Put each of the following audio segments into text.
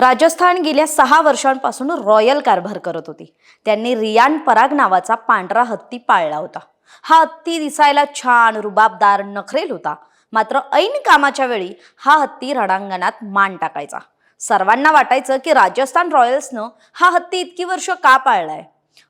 राजस्थान गेल्या सहा वर्षांपासून रॉयल कारभार करत होती. त्यांनी रियान पराग नावाचा पांढरा हत्ती पाळला होता. हा हत्ती दिसायला छान रुबाबदार नखरेल होता. मात्र ऐन कामाच्या वेळी हा हत्ती रणांगणात मान टाकायचा. सर्वांना वाटायचं की राजस्थान रॉयल्सनं हा हत्ती इतकी वर्ष का पाळलाय?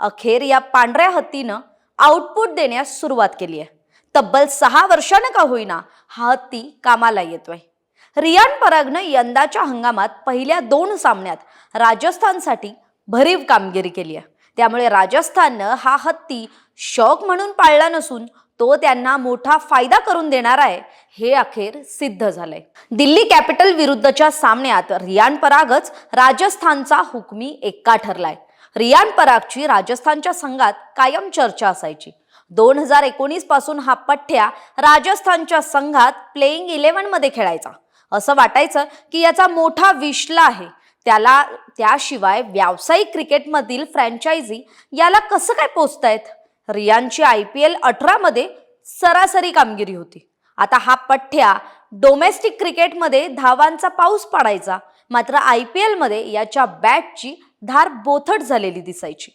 अखेर या पांढऱ्या हत्तीनं आउटपुट देण्यास सुरुवात केली आहे तब्बल सहा वर्षानं का होईना हा हत्ती कामाला येतोय. रियान परागनं यंदाच्या हंगामात पहिल्या दोन सामन्यात राजस्थानसाठी भरीव कामगिरी केली आहे. त्यामुळे राजस्थाननं हा हत्ती शौक म्हणून पाळला नसून तो त्यांना मोठा फायदा करून देणार आहे हे अखेर सिद्ध झालंय. दिल्ली कॅपिटल विरुद्धच्या सामन्यात रियान परागच राजस्थानचा हुकमी एक्का ठरलाय. रियान परागची राजस्थानच्या संघात कायम चर्चा असायची. दोन हजार एकोणीसपासून हा पठ्ठ्या राजस्थानच्या संघात प्लेईंग इलेव्हनमध्ये खेळायचा. असं वाटायचं की याचा मोठा विश्ला आहे. त्याला त्याशिवाय व्यावसायिक क्रिकेटमधील फ्रँचायझी याला कसं काय पोचतायत? रियानची आय पी एल अठरामध्ये सरासरी कामगिरी होती. आता हा पठ्ठ्या डोमेस्टिक क्रिकेटमध्ये धावांचा पाऊस पाडायचा. मात्र आय पी एलमध्ये याच्या बॅटची धार बोथट झालेली दिसायची.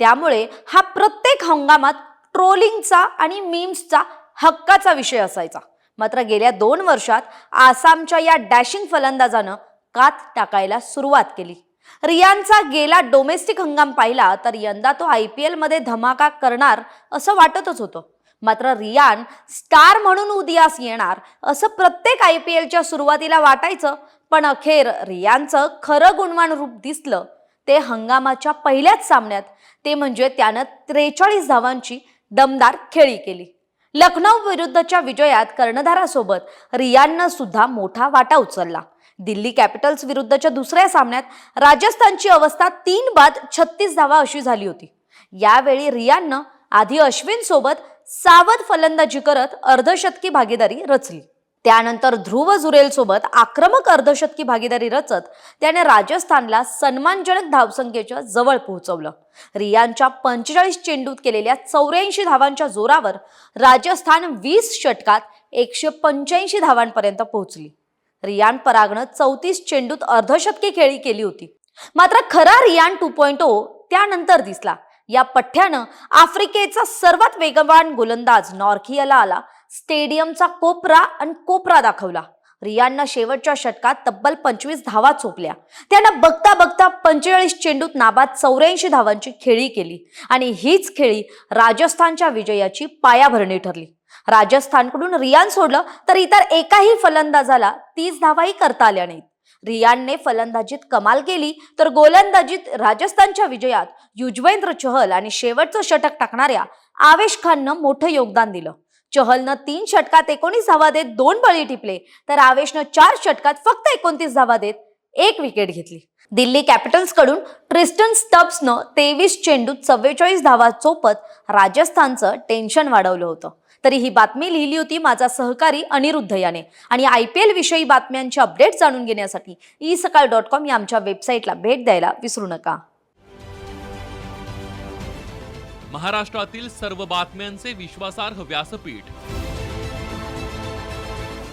त्यामुळे हा प्रत्येक हंगामात ट्रोलिंगचा आणि मीम्सचा हक्काचा विषय असायचा. मात्र गेल्या दोन वर्षात आसामच्या या डॅशिंग फलंदाजानं कात टाकायला सुरुवात केली. रियानचा गेला डोमेस्टिक हंगाम पाहिला तर यंदा तो आय पी एलमध्ये धमाका करणार असं वाटतच होतं. मात्र रियान स्टार म्हणून उदयास येणार असं प्रत्येक आय पी एलच्या सुरुवातीला वाटायचं पण अखेर रियानचं खरं गुणवान रूप दिसलं. ते हंगामाच्या पहिल्याच सामन्यात ते म्हणजे त्यानं त्रेचाळीस धावांची दमदार खेळी केली. लखनौ विरुद्धच्या विजयात कर्णधारासोबत रियाननं सुद्धा मोठा वाटा उचलला. दिल्ली कॅपिटल्स विरुद्धच्या दुसऱ्या सामन्यात राजस्थानची अवस्था तीन बाद छत्तीस धावा अशी झाली होती. यावेळी रियाननं आधी अश्विन सोबत सावध फलंदाजी करत अर्धशतकी भागीदारी रचली. त्यानंतर ध्रुव जुरेलसोबत आक्रमक अर्धशतकी भागीदारी रचत त्याने राजस्थानला सन्मानजनक धावसंख्येच्या जवळ पोहोचवलं. रियानच्या पंचेचाळीस चेंडूत केलेल्या चौऱ्याऐंशी धावांच्या जोरावर राजस्थान वीस षटकात एकशे पंच्याऐंशी धावांपर्यंत पोहोचली. रियान परागनं चौतीस चेंडूत अर्धशतकी खेळी केली होती. मात्र खरा रियान टू पॉइंट ओ त्यानंतर दिसला. या पठ्ठ्यानं आफ्रिकेचा सर्वात वेगवान गोलंदाज नॉर्कियाला आला. स्टेडियमचा कोपरा आणि कोपरा दाखवला. रियाननं शेवटच्या षटकात तब्बल पंचवीस धावा चोपल्या. त्यानं बघता बघता पंचेचाळीस चेंडूत नाबाद चौऱ्याऐंशी धावांची खेळी केली आणि हीच खेळी राजस्थानच्या विजयाची पायाभरणी ठरली. राजस्थानकडून रियान सोडलं तर इतर एकाही फलंदाजाला तीस धावाही करता आल्या नाहीत. रियानने फलंदाजीत कमाल केली तर गोलंदाजीत राजस्थानच्या विजयात युजवेंद्र चहल आणि शेवटचं षटक टाकणाऱ्या आवेश खाननं मोठं योगदान दिलं. चहलनं तीन षटकात एकोणीस धावा देत दोन बळी टिपले तर आवेशनं चार षटकात फक्त एकोणतीस धावा देत एक विकेट घेतली. दिल्ली कॅपिटल्सकडून ट्रिस्टन स्टब्सनं तेवीस चेंडूत चव्वेचाळीस धावा चोपत राजस्थानचं टेन्शन वाढवलं होतं. तरी ही बातमी लिहिली होती माझा सहकारी अनिरुद्ध याने. आणि आय पी एल विषयी बातम्यांचे अपडेट जाणून घेण्यासाठी ई सकाळ डॉट कॉम या आमच्या वेबसाईटला भेट द्यायला विसरू नका. महाराष्ट्रातील सर्व बातम्यांचे विश्वासार्ह व्यासपीठ.